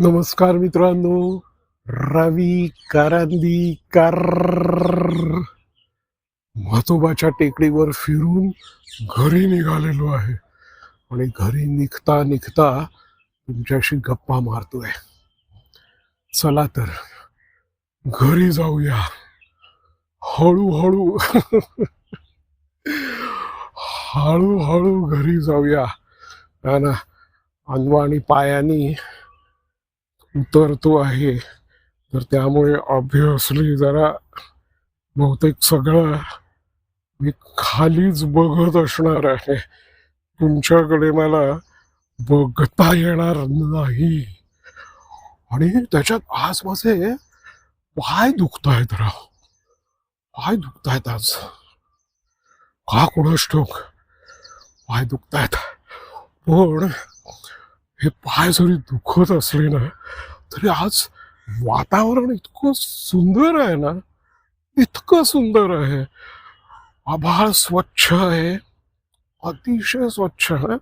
नमस्कार मित्रांनो रवी कारांदी कार म्हातोबाच्या टेकडीवर फिरून घरी निघालेलो आहे. आणि घरी निघता निघता तुमच्याशी गप्पा मारतोय. चला तर घरी जाऊया. हळूहळू. हळूहळू घरी जाऊया. ना अंगवा आणि पायानी उतरतो आहे. तर त्यामुळे ऑब्व्हियसली जरा बहुतेक सगळं मी खालीच बघत असणार आहे. तुमच्याकडे मला बघता येणार नाही. आणि त्याच्यात आज माझे पाय दुखतायत राव. पाय दुखतायत आज. का कोणास ठाऊक? पाय दुखतायत. पण हे पाय जरी दुखत असले ना तरी आज वातावरण इतकं सुंदर आहे ना इतकं सुंदर आहे. आभाळ स्वच्छ आहे अतिशय स्वच्छ आहे.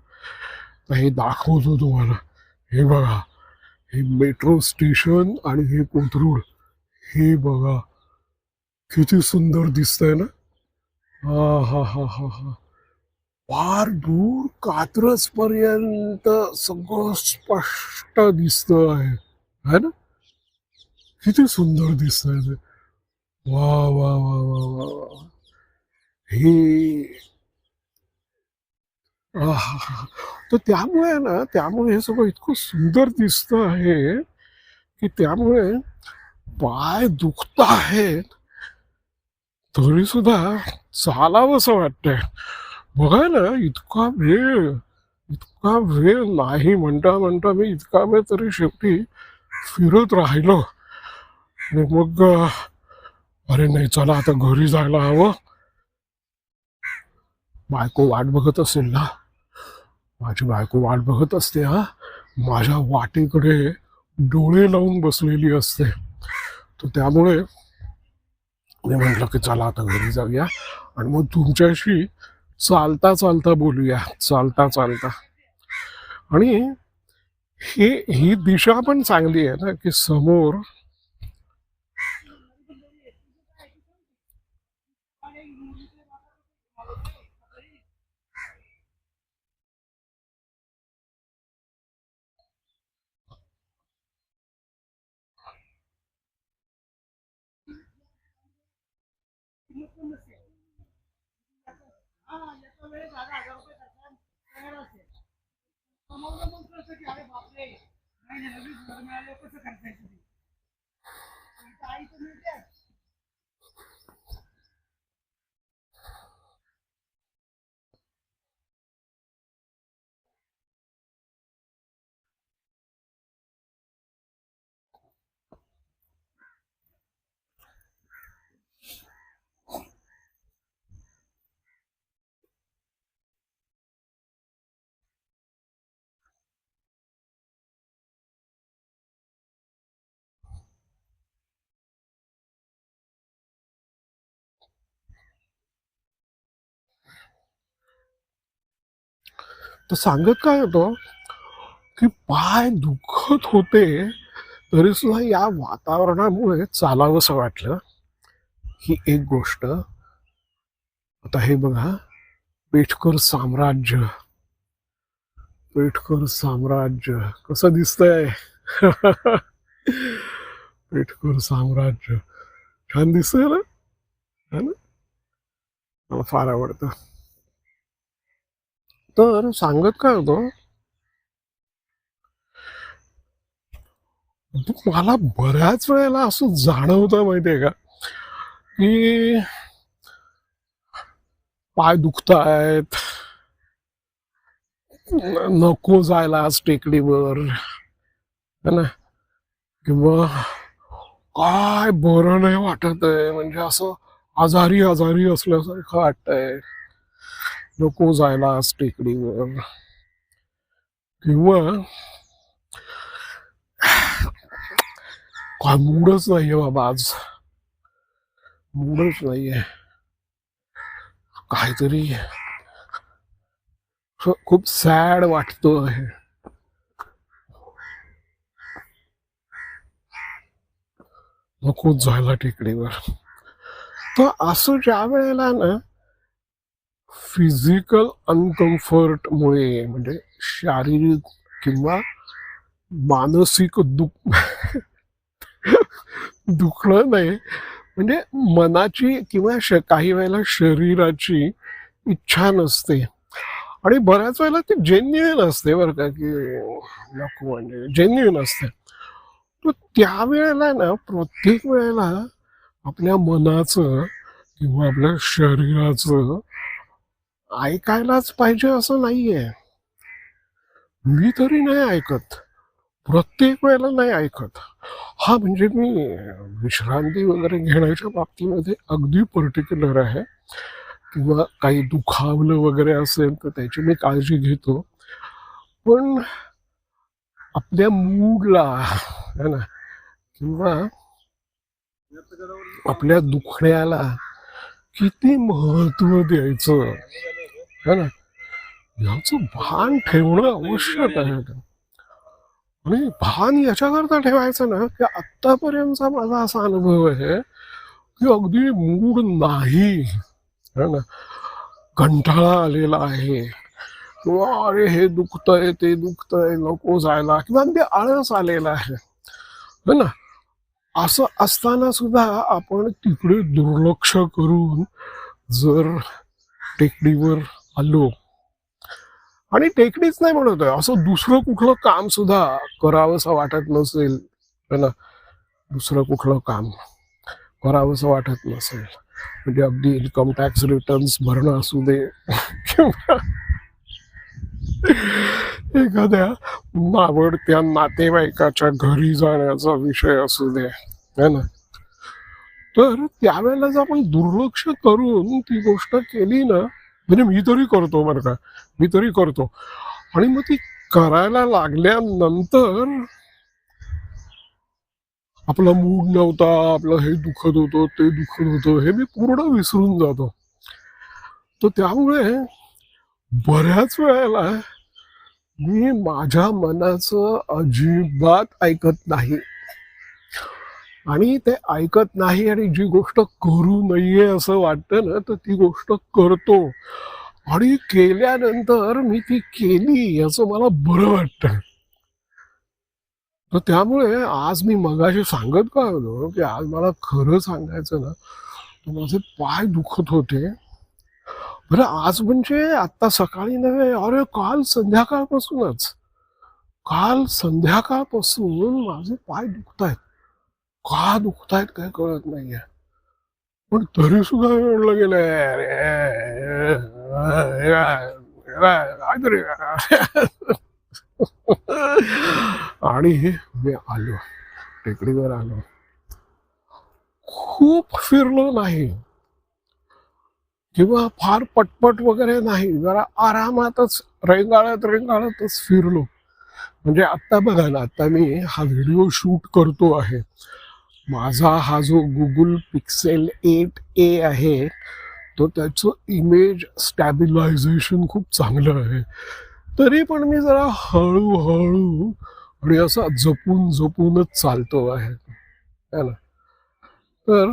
हे दाखवतो तुम्हाला. हे बघा हे मेट्रो स्टेशन आणि हे कोथरूड हे बघा. किती सुंदर दिसतंय ना? हा हा हा हा हा. फार दूर कात्रज पर्यंत सगळं स्पष्ट दिसत आहे. है ना? किती सुंदर दिसतंय ते. वा वा वा वा वा वा. हे. तर त्यामुळे ना त्यामुळे हे सगळं इतकं सुंदर दिसत आहे की त्यामुळे पाय दुखत आहेत. तरी सुद्धा चालावंसं वाटतंय. बघा ना इतका वेळ इतका वेळ नाही म्हणता म्हणता मी इतका वेळ तरी शेवटी फिरत राहिलो. आणि मग अरे नाही चला आता घरी जायला हवं. बायको वाट बघत असेल ना? माझी बायको वाट बघत असते हा? माझ्या वाटेकडे डोळे लावून बसलेली असते. तर त्यामुळे मी म्हटलं की चला आता घरी जाऊया. आणि मग तुमच्याशी चालता चालता बोलूया चालता चालता. आणि हे ही दिशा पण चांगली आहे ना की समोर नाही तर सांगत काय होतो की पाय दुखत होते तरी सुद्धा या वातावरणामुळे चालावंसं वाटलं. ही एक गोष्ट. आता हे बघा पेठकर साम्राज्य. पेठकर साम्राज्य कसं दिसतंय? पेठकर साम्राज्य छान दिसतंय ना? ना? मला फार आवडतं. तर सांगत काय होतो? मला बऱ्याच वेळेला असं जाणवतं माहितीये का? की पाय दुखतायत. नको जायला आज टेकडीवर. है ना? किंवा काय बरं नाही वाटत आहे म्हणजे असं आजारी आजारी असल्यासारखं वाटतंय. नको जायला आज टेकडीवर. किंवा काय मूडच नाहीये बाबा आज. मूडच नाहीये. काहीतरी खूप सॅड वाटतोय. नकोच जायला टेकडीवर. तर असं ज्या वेळेला ना फिजिकल अनकम्फर्टमुळे म्हणजे शारीरिक किंवा मानसिक दुख दुखणं नाही. म्हणजे मनाची किंवा श काही वेळेला शरीराची इच्छा नसते. आणि बऱ्याच वेळेला ती जेन्युन असते बरं का की नको म्हणजे जेन्युन असते. तर त्यावेळेला ना प्रत्येक वेळेला आपल्या मनाचं किंवा आपल्या शरीराचं ऐकायलाच पाहिजे असं नाहीये. मी तरी नाही ऐकत. प्रत्येक वेळेला नाही ऐकत. हा म्हणजे मी विश्रांती वगैरे घेण्याच्या बाबतीमध्ये अगदी पर्टिक्युलर आहे. किंवा काही दुखावलं वगैरे असेल तर त्याची मी काळजी घेतो. पण आपल्या मूडला है ना? किंवा आपल्या दुखण्याला किती महत्त्व द्यायचं? है ना? याचं भान ठेवणं आवश्यक आहे आणि भान याच्याकरता ठेवायचं ना की आत्तापर्यंतचा माझा असा अनुभव आहे की अगदी मूड नाही. है ना? कंटाळा आलेला आहे. किंवा अरे हे दुखतंय ते दुखतंय नको जायला. किंवा अगदी आळस आलेला आहे. है ना? असं असताना सुद्धा आपण तिकडे दुर्लक्ष करून जर टेकडीवर हल्लो आणि टेकडीच नाही म्हणत आहे. असं दुसरं कुठलं काम सुद्धा करावंसं वाटत नसेल. है ना? दुसरं कुठलं काम करावंसं वाटत नसेल. म्हणजे अगदी इन्कम टॅक्स रिटर्न्स भरणं असू दे. किंवा एखाद्या आवडत्या नातेवाईकाच्या घरी जाण्याचा विषय असू दे. है ना? तर त्यावेळेला जर आपण दुर्लक्ष करून ती गोष्ट केली ना म्हणजे मी तरी करतो बरं का मी तरी करतो. आणि मग ती करायला लागल्यानंतर आपला मूड नव्हता आपलं हे दुखत होतं ते दुखत होतं हे मी पूर्ण विसरून जातो. तर त्यामुळे बऱ्याच वेळेला मी माझ्या मनाचं अजिबात ऐकत नाही. आणि ते ऐकत नाही आणि जी गोष्ट करू नये असं वाटतं ना तर ती गोष्ट करतो. आणि केल्यानंतर मी ती केली याचं मला बरं वाटतं. तर त्यामुळे आज मी मगाशी सांगत का होतो की आज मला खरं सांगायचं ना तर माझे पाय दुखत होते. बरं आज म्हणजे आता सकाळी नव्हे अरे काल संध्याकाळपासूनच. काल संध्याकाळपासून माझे पाय दुखत आहेत का दुखतायत काय कळत नाहीये. पण तरी सुद्धा मी गेलंय. गेलं काहीतरी आणि मी आलो. टेकडीवर आलो. खूप फिरलो नाही. किंवा फार पटपट वगैरे नाही. जरा आरामातच रेंगाळत रेंगाळतच फिरलो. म्हणजे आत्ता बघा ना आता मी हा व्हिडिओ शूट करतो आहे. माझा हा जो गुगल पिक्सेल एट ए आहे तो त्याचं इमेज स्टॅबिलायझेशन खूप चांगलं आहे. तरी पण मी जरा हळूहळू आणि असा जपून जपूनच चालतो आहे. है ना तर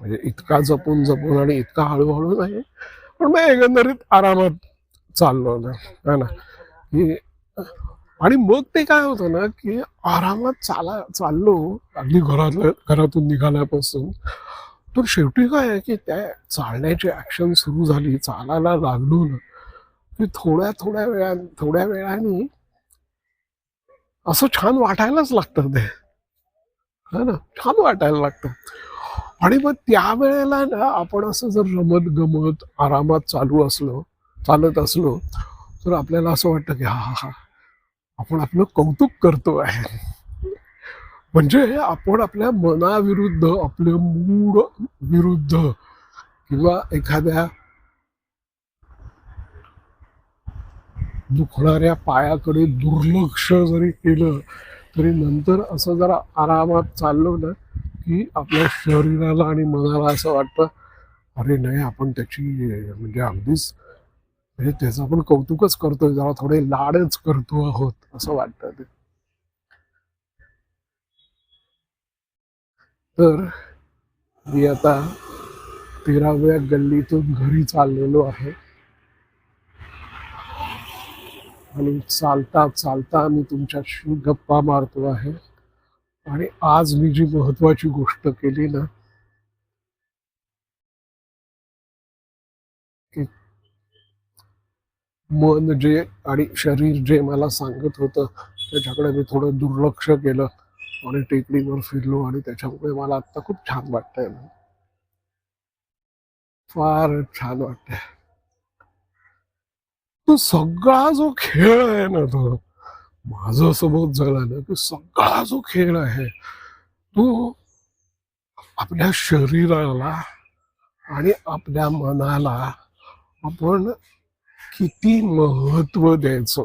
म्हणजे इतका जपून जपून आणि इतका हळूहळू नाही पण मी एकंदरीत आरामात चाललो ना है ना? की आणि मग ते काय होतं ना की आरामात चाला चाललो अगदी घरातलं घरातून निघाल्यापासून तर शेवटी काय आहे की त्या चालण्याची ऍक्शन सुरू झाली चालायला लागलो ना. की थोड्या थोड्या वेळा थोड्या वेळाने असं छान वाटायलाच लागतं ते. है ना? छान वाटायला लागतं. आणि मग त्यावेळेला ना आपण असं जर रमत गमत आरामात चालू असलो चालत असलो तर आपल्याला असं वाटतं की हा हा हा आपण आपलं कौतुक करतो आहे. म्हणजे आपण आपल्या मनाविरुद्ध आपल्या मूड विरुद्ध किंवा एखाद्या दुखणाऱ्या पायाकडे दुर्लक्ष जरी केलं तरी नंतर असं जरा आरामात चाललो ना की आपल्या शरीराला आणि मनाला असं वाटतं अरे नाही आपण त्याची म्हणजे अगदीच म्हणजे त्याचं आपण कौतुकच करतोय जरा थोडे लाडच करतो आहोत असं वाटतं ते. तर मी आता तेराव्या गल्लीतून घरी चाललेलो आहे. आणि चालता चालता मी तुमच्याशी गप्पा मारतो आहे. आणि आज मी जी महत्वाची गोष्ट केली ना की मन जे आणि शरीर जे मला सांगत होतं त्याच्याकडे मी थोडं दुर्लक्ष केलं आणि टेकडीवर फिरलो आणि त्याच्यामुळे मला आता खूप छान वाटतंय. फार छान वाटतंय. तो सगळा जो खेळ आहे ना तो माझं समोर झाला ना की सगळा जो खेळ आहे तो आपल्या शरीराला आणि आपल्या मनाला आपण किती महत्त्व द्यायचं?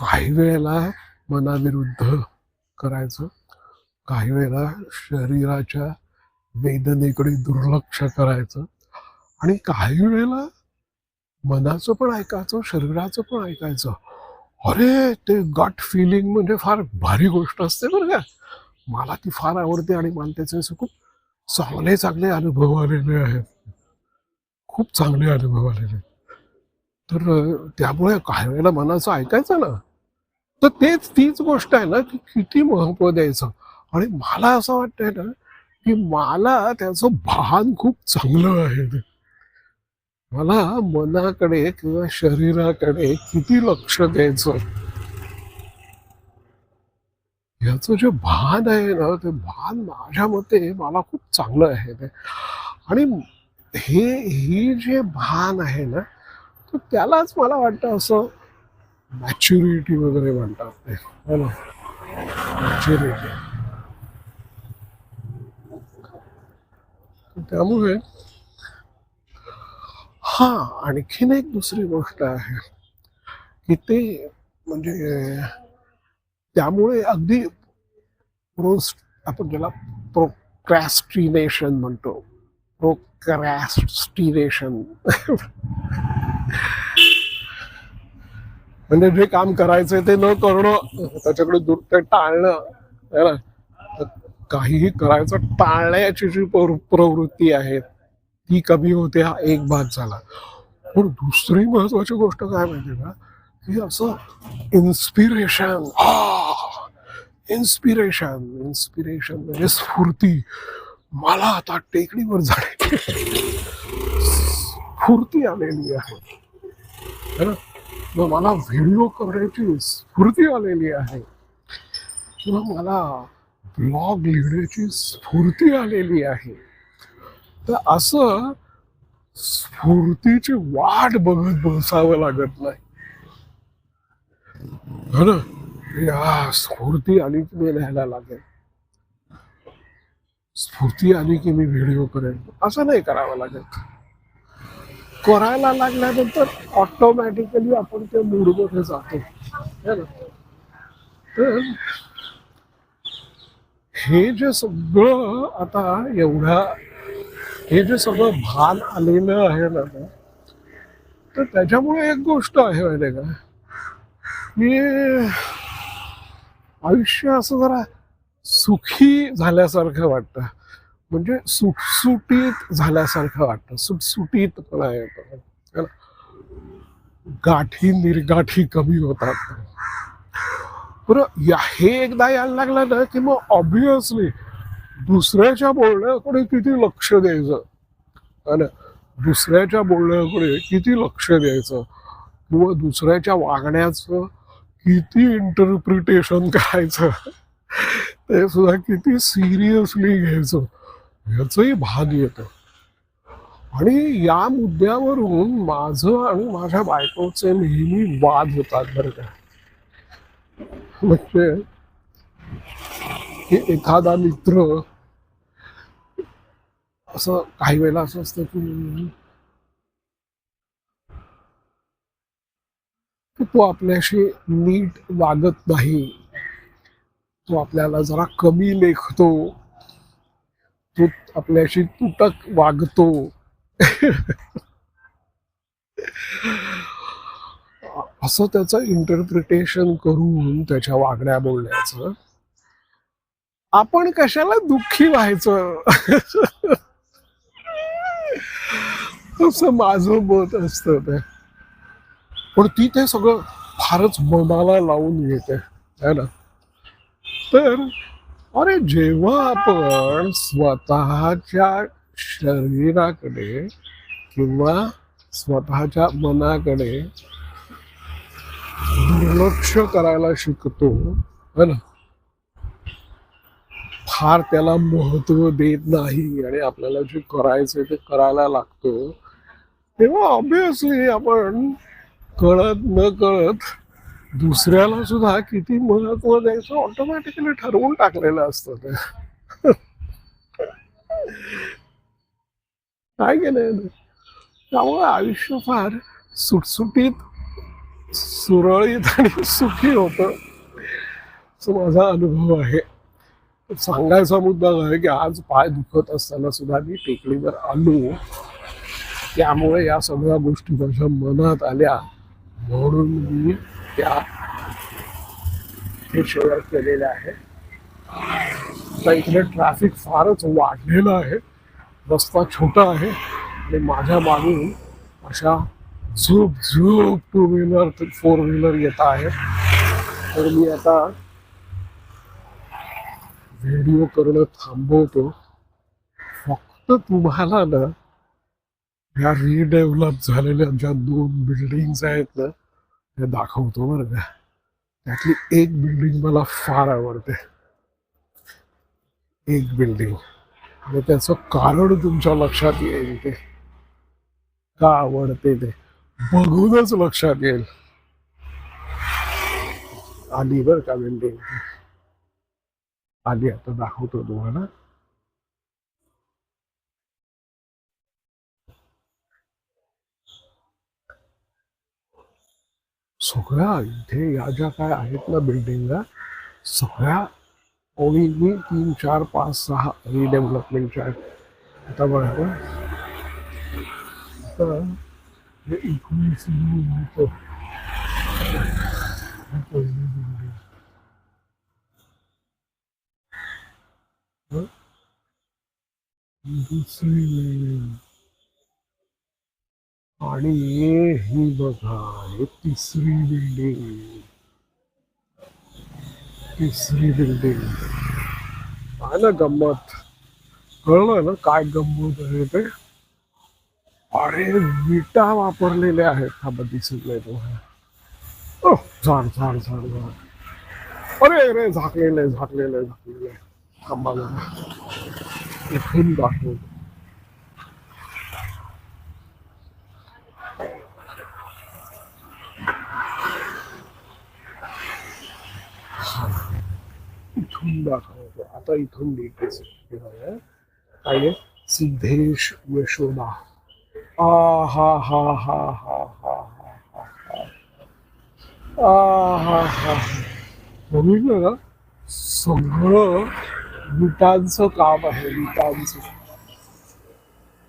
काही वेळेला मनाविरुद्ध करायचं काही वेळेला शरीराच्या वेदनेकडे दुर्लक्ष करायचं आणि काही वेळेला मनाचं पण ऐकायचं शरीराचं पण ऐकायचं. अरे ते गट फिलिंग म्हणजे फार भारी गोष्ट असते बरं का. मला ती फार आवडते आणि मला त्याचे असे खूप चांगले चांगले अनुभव आलेले आहेत. खूप चांगले अनुभव आलेले आहेत. तर त्यामुळे काही वेळेला मनाचं ऐकायचं ना. तर तेच तीच गोष्ट आहे ना की किती महत्त्व द्यायचं. आणि मला असं वाटतंय ना की मला त्याचं भान खूप चांगलं आहे. ते. मला मनाकडे किंवा शरीराकडे किती लक्ष द्यायचं? याचं जे भान आहे ना ते भान माझ्या मते मला खूप चांगलं आहे. ते आणि हे ही जे भान आहे ना तर त्यालाच मला वाटतं असं मॅच्युरिटी वगैरे म्हणतात ते. हो ना? मॅच्युरिटी त्यामुळे हा आणखीन एक दुसरी गोष्ट आहे की ते म्हणजे त्यामुळे अगदी रोज आपण ज्याला प्रोक्रॅस्टिनेशन म्हणतो. प्रोक्रॅस्टिनेशन म्हणजे जे काम करायचंय ते न करणं त्याच्याकडे दूर ते टाळणं है ना? काहीही करायचं टाळण्याची जी प्रवृत्ती आहे ती कमी होते हा एक भाग झाला. पण दुसरी महत्वाची गोष्ट काय माहिती का? की असं इन्स्पिरेशन इन्स्पिरेशन इन्स्पिरेशन म्हणजे स्फूर्ती. मला आता टेकडीवर जाण्याची स्फूर्ती आलेली आहे. ना? किंवा मला व्हिडिओ करण्याची स्फूर्ती आलेली आहे. किंवा मला ब्लॉग लिहिण्याची स्फूर्ती आलेली आहे. तर असं स्फूर्तीची वाट बघत बसावं लागत नाही. ना? या स्फूर्ती आली की मी लिहायला लागेल. स्फूर्ती आली की मी व्हिडिओ करेन. असं नाही करावं लागत. करायला लागल्यानंतर ऑटोमॅटिकली आपण त्या मूडमध्ये जातो. तर हे जे सगळं आता एवढ्या हे जे सगळं भान आलेलं आहे ना तर त्याच्यामुळे एक गोष्ट आहे माहिती का? मी आयुष्य असं जरा सुखी झाल्यासारखं वाटतं. म्हणजे सुटसुटीत झाल्यासारखं वाटतं. सुटसुटीतपणा येतो गाठी निर्गाठी कमी होतात. बरं हे एकदा यायला लागलं ना की मग ऑब्विसली दुसऱ्याच्या बोलण्याकडे किती लक्ष द्यायचं? ना? दुसऱ्याच्या बोलण्याकडे किती लक्ष द्यायचं? किंवा दुसऱ्याच्या वागण्याचं किती इंटरप्रिटेशन करायचं? ते सुद्धा किती सिरियसली घ्यायचं? ह्याचही भाग येतो. आणि या मुद्द्यावरून माझं आणि माझ्या बायकोचे नेहमी वाद होतात बरं का. म्हणजे की एखादा मित्र असं काही वेळेला असं असतं की की तो आपल्याशी नीट वागत नाही. तो आपल्याला जरा कमी लेखतो. तो आपल्याशी तुटक वागतो. असं त्याचं इंटरप्रिटेशन करून त्याच्या वागण्या बोलण्याचं. आपण कशाला दुःखी व्हायचं? असं माझं मत असत ते. पण ती ते सगळं फारच मनाला लावून घेते. है ना? तर अरे जेव्हा आपण स्वतःच्या शरीराकडे किंवा स्वतःच्या मनाकडे दुर्लक्ष करायला शिकतो है ना? फार त्याला महत्त्व देत नाही आणि आपल्याला जे करायचंय ते करायला लागतो तेव्हा ऑब्विसली आपण कळत न कळत दुसऱ्याला सुद्धा किती महत्त्व द्यायचं ऑटोमॅटिकली ठरवून टाकलेलं असतं ते. काय केलं त्यामुळे आयुष्य फार सुटसुटीत सुरळीत आणि सुखी होतं. असं माझा अनुभव आहे. सांगायचा मुद्दा आहे की आज पाय दुखत असताना सुद्धा मी टेकडीवर आलो. त्यामुळे या सगळ्या गोष्टी माझ्या मनात आल्या. म्हणून मी त्या हे शेअर आहे आता इकडे ट्रॅफिक फारच वाढलेलं आहे. रस्ता छोटा आहे. आणि माझ्या मागून अशा झुप झुप टू व्हीलर फोर व्हीलर येत आहे. तर मी आता व्हिडिओ करणं थांबवतो. फक्त तुम्हाला ना ह्या रिडेव्हलप झालेल्या ज्या दोन बिल्डिंग्स आहेत ना दाखवतो बरं का. त्यातली एक बिल्डिंग मला फार आवडते. एक बिल्डिंग आणि त्याचं कारण तुमच्या लक्षात येईल ते. का आवडते ते? बघूनच लक्षात येईल. आली बरं का बिल्डिंग आली आता दाखवतो तुम्हाला. सगळ्या इथे या ज्या काय आहेत ना बिल्डिंगा सगळ्या तीन, चार, पाच, सहा रिडेव्हलपमेंटच्या आहेत आता बघा आता हे. हं? दुसरी आणि ही बघा हे तिसरी बिल्डिंग तिसरी बिल्डिंग आहे ना गंमत. कळलं ना काय गंमत आहे ते? अरे विटा वापरलेल्या आहेत. हा बघ दिसत नाही तुम्हाला झाड झाड झाड झाड. अरे अरे झाकलेलं आहे झाकलेलं आहे झाकलेलं आहे. थांबा इथून दाखवतो. इथून दाखवतो. आता इथून लिहिते काय सिद्धेश यशोदा. आ हा हा हा हा हा हा हा. आ हा हा बघितलं ना? सगळं विटांचं काम आहे विटांचं.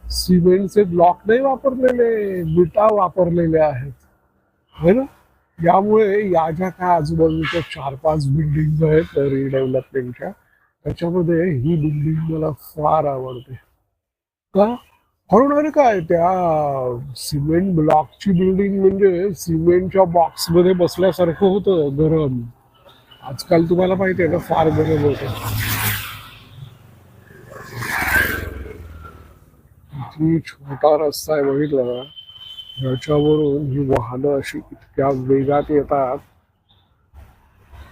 सिमेंटचे ब्लॉक नाही वापरलेले विटा वापरलेले आहेत. है ना? यामुळे या ज्या काय आजूबाजूच्या चार पाच बिल्डिंग आहेत रिडेव्हलपमेंटच्या त्याच्यामध्ये ही बिल्डिंग मला फार आवडते. का? होणार काय त्या सिमेंट ब्लॉकची बिल्डिंग म्हणजे सिमेंटच्या बॉक्समध्ये बसल्यासारखं होतं गरम. आजकाल तुम्हाला माहिती आहे ना फार गरम होतं. किती छोटा रस्ता आहे बघितला ना ह्याच्यावरून ही वाहनं अशी इतक्या वेगात येतात.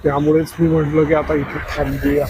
त्यामुळेच मी म्हटलं की आता इथे थांबूया.